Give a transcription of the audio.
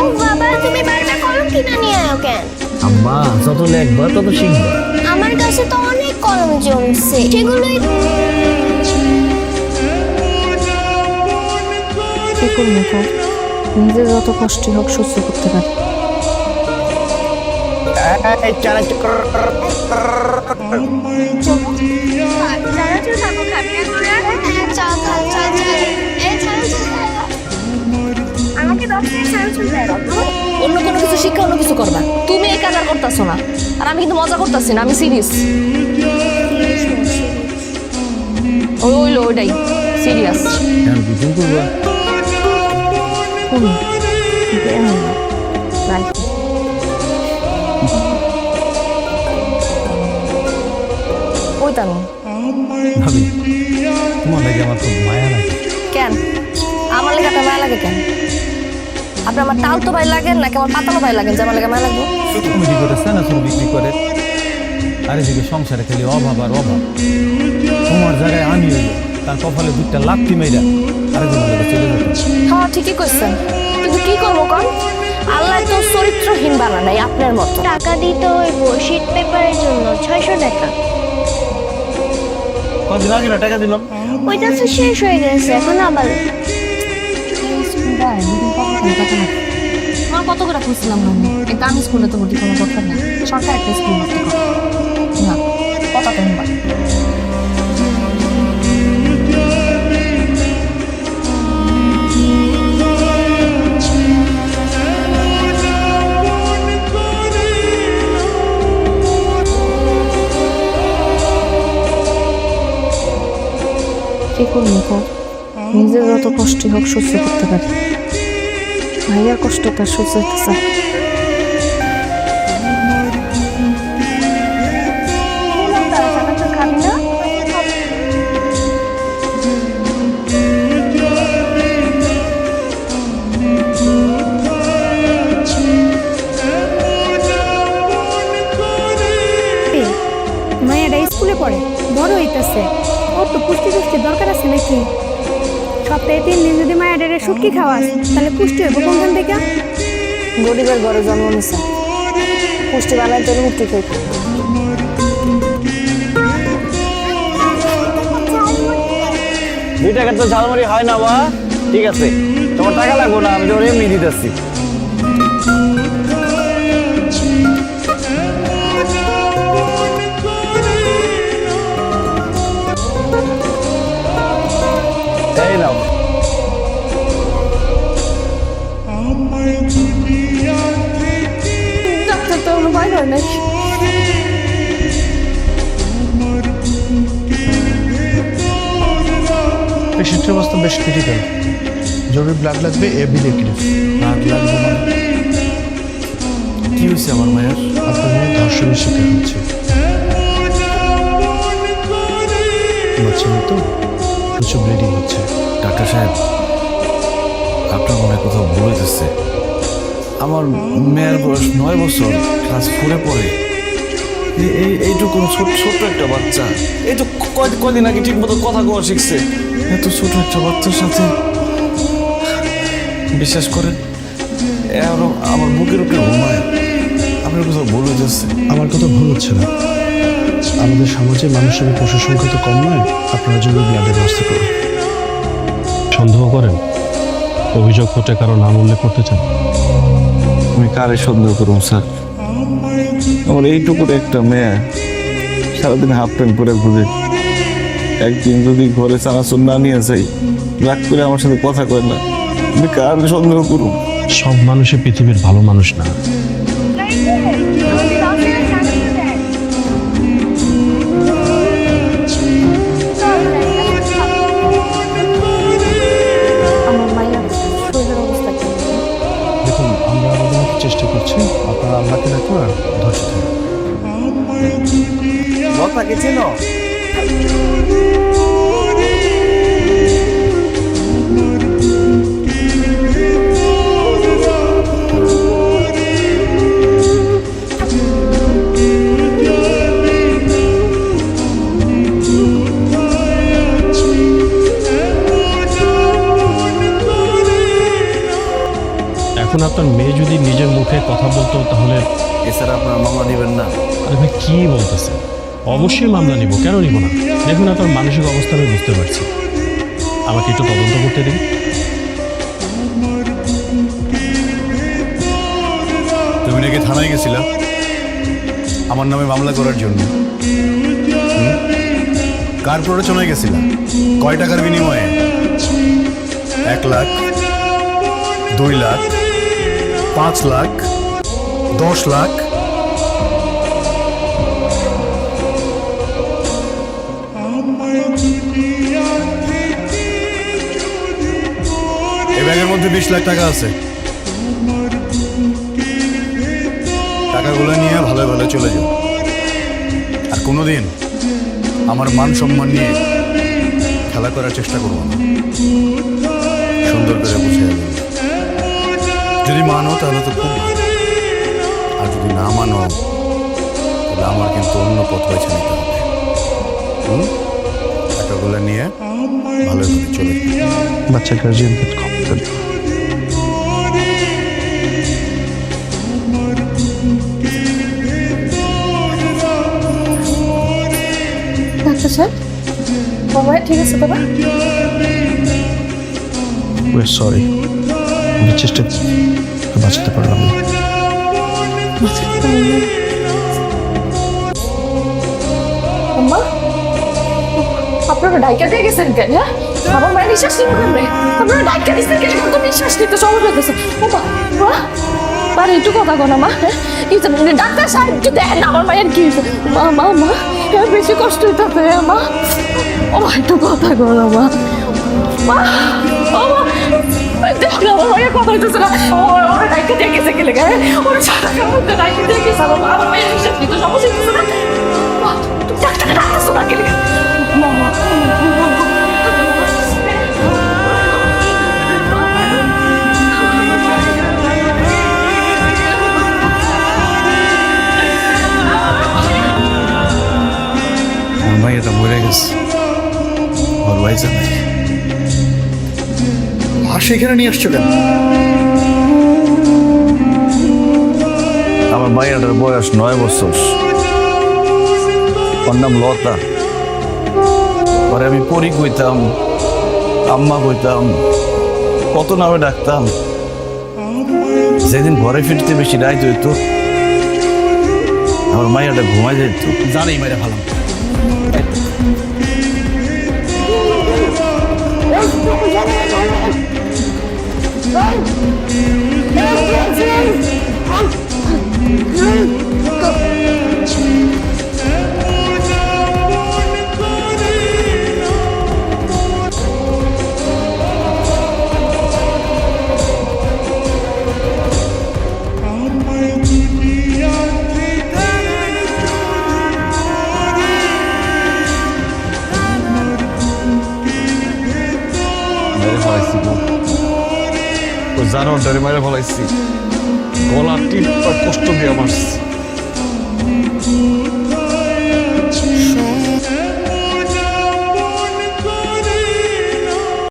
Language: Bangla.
ও বাবা তুমি বারবার কলম কিনে নিয়ে আয় কেন আম্মা যত লেখবা তত শিখবা। আমার কাছে তো অনেক কলম জমছে। সেগুলোই কি করব কর নিজে যত কষ্ট হোক সহ্য করতে পারি। চা খা চা অন্য কোনো কিছু শিক্ষা অন্য কিছু করবা। তুমি এই কাজ আর করতেছো না। আর আমি কিন্তু মজা করতেছি না আমি সিরিয়াস ওই ওইলো ওইটাই সিরিয়াস ওই তানো ভাবি তোমার লাগে আমার খুব মায়া লাগে। কেন? আমার লেগে মায়া লাগে কেন? আপনি আমার তাল তো ভাই লাগেন নাকি আমার পাতালো ভাই লাগেন? যে আমার লেগে মায়া লাগবে। কমেডি করে সেনাসুর বিক্রি করে? আর এদিকে সংসারে খালি অভাব আর অভাব। তোমার জায়গায় আমি তার কপালে দুধটা লাত্তি মেয়েরা আরেকজন চলে যেত। হ্যাঁ ঠিকই কইছেন। কিন্তু কি করব কন? আল্লাহ তো চরিত্রহীন বানা নাই আপনার মতো। টাকা দিতে হইব শীট পেপারের জন্য ছয়শো টাকা। কদিন আগে টাকা দিলাম? ওইটা তো শেষ হয়ে গেছে এখন আবার আমার কত করে খুঁজছিলাম না একটা আমি স্কুলে তো ভর্তি কোনো দরকার নেই। সরকার একটা স্কুল ভর্তি করো না, কথা তো নিবা কি করব কর যত কষ্ট হোক সহ্য করতে পারি। ভাইয়ার কষ্ট তার সহ্য হইতেছে মায়েরা স্কুলে পড়ে, বড় হইতেছে। ওর তো পুষ্টি টুষ্টি দরকার আছে নাকি? সপ্তাহে তিন দিন যদি মায়ের শুটকি খাওয়াস তাহলে পুষ্টি হইব কোনখান থেকে? গরিবের ঘরে জন্ম নিছে। পুষ্টি বানায় তোর মুক্তি খেয়ে দুই টাকা তো ঝালমুড়ি হয় না বা ঠিক আছে। তোমার টাকা লাগবো না আমি তোর এমনি দিতেছি। পেশেন্টের অবস্থা বেশ ক্রিটিক্যাল জরুরি ব্লাড লাগবে এবি নেগেটিভ ব্লাড লাগবে মানে? কি হয়েছে আমার মায়ের? আপনার মেয়ে ধর্ষণের শিকার হচ্ছে। তো? প্রচুর ব্লিডিং হচ্ছে। ডাক্তার সাহেব আপনার মনে কোথাও ভুল হইতেছে। আমার মেয়ের বয়স নয় বছর ক্লাস ফোরে পড়ে। এই এইটুকু ছোট ছোট্ট একটা বাচ্চা। এই তো কয়দিন আগে ঠিক মতো কথা কওয়া শিখছে। এত ছোট একটা বাচ্চার সাথে। বিশ্বাস করেন এ আরও আমার বুকের উপরে ঘুমায়। আপনার কোথাও ভুল হইতেছে। আমার কথা ভুল হচ্ছে না। আমাদের সমাজে মানুষের পশুর সংখ্যা তো কম নয় আপনারা জরুরি ব্লাডের ব্যবস্থা করুন। সন্দেহ করেন? অভিযোগ করতে কারও নাম উল্লেখ করতে চান? আমি কারে সন্দেহ করুন স্যার? আমার এইটুকুর একটা মেয়ে সারাদিন হাফ প্যান্ট পরে ঘুরে। একদিন যদি ঘরে চানা চানাচুর না নিয়ে যাই রাগ করে আমার সাথে কথা কয় না। আমি কার সন্দেহ করুন। সব মানুষই পৃথিবীর ভালো মানুষ না। দেখুন আমরা আমাদের মতো চেষ্টা করছি আপনারা আল্লাহকে রাখুন আর থাকুন লতাকে চেনো? এখন আপনার মেয়ে যদি নিজের মুখে কথা বলতো তাহলে এছাড়া আপনার মামলা নেবেন না। আরে ভাই কী বলতেছে অবশ্যই মামলা নিব। কেন নিব না? দেখুন আপনার মানসিক অবস্থা, আমি বুঝতে পারছি। আমাকে একটু তদন্ত করতে দিন। তুমি নাকি থানায় গেছিলা? আমার নামে মামলা করার জন্য? কার প্ররোচনায় গেছিলা? কয় টাকার বিনিময়ে? এক লাখ, দুই লাখ, পাঁচ লাখ, দশ লাখ বিশ লাখ টাকা আছে। টাকাগুলো নিয়ে ভালো ভালো চলে যাও। আর কোনোদিন আমার মান সম্মান নিয়ে খেলা করার চেষ্টা করব সুন্দর করে বুঝে যদি মানো তাহলে তো খুব আর যদি না মানো, তাহলে আমার কিন্তু অন্য পথ বেছে নিতে হবে। হুম? টাকাগুলো নিয়ে ভালো চলে বাচ্চা গার্জিয়ানদের কমপ্লেন ডাক্তার সাহেব বাবা ঠিক আছে বাবা। ওয়ে সরি আমি চেষ্টা বাঁচাতে পারলাম না। আম্মা আপনারা ডাইকা দিয়ে গেছেন কেন হ্যাঁ? আমার মায়ের নিঃশ্বাস নিব কেমনে আপনারা ডাইকা দিচ্ছেন কেন? তো নিঃশ্বাস নিতে সমস্যা হইতেছে ও মা মা পারে একটু কথা কো না মা হ্যাঁ? ডাক্তার সাহেব একটু দেন আমার মায়ের কি মা মা মা হ্যাঁ, বেশি কষ্ট হইতেছে হ্যাঁ, মা ও একটু কথা কো না মা মা ও মা দেখ না আমার মা মা এখানে নিয়ে আসছো কেন আমার মাইয়াটার বয়স নয় বছর ওর নাম লতা পরে আমি পরি কইতাম আম্মা কইতাম কত নামে ডাকতাম যেদিন ঘরে ফিরতে বেশি রাইত হইতো আমার মাইয়াটা ঘুমাই যেত জানি মেরে ভালো ফেলাইছি গো জানো ডরে মারে ফলাইছি। গলা টিপটা কষ্ট দিয়ে মারছি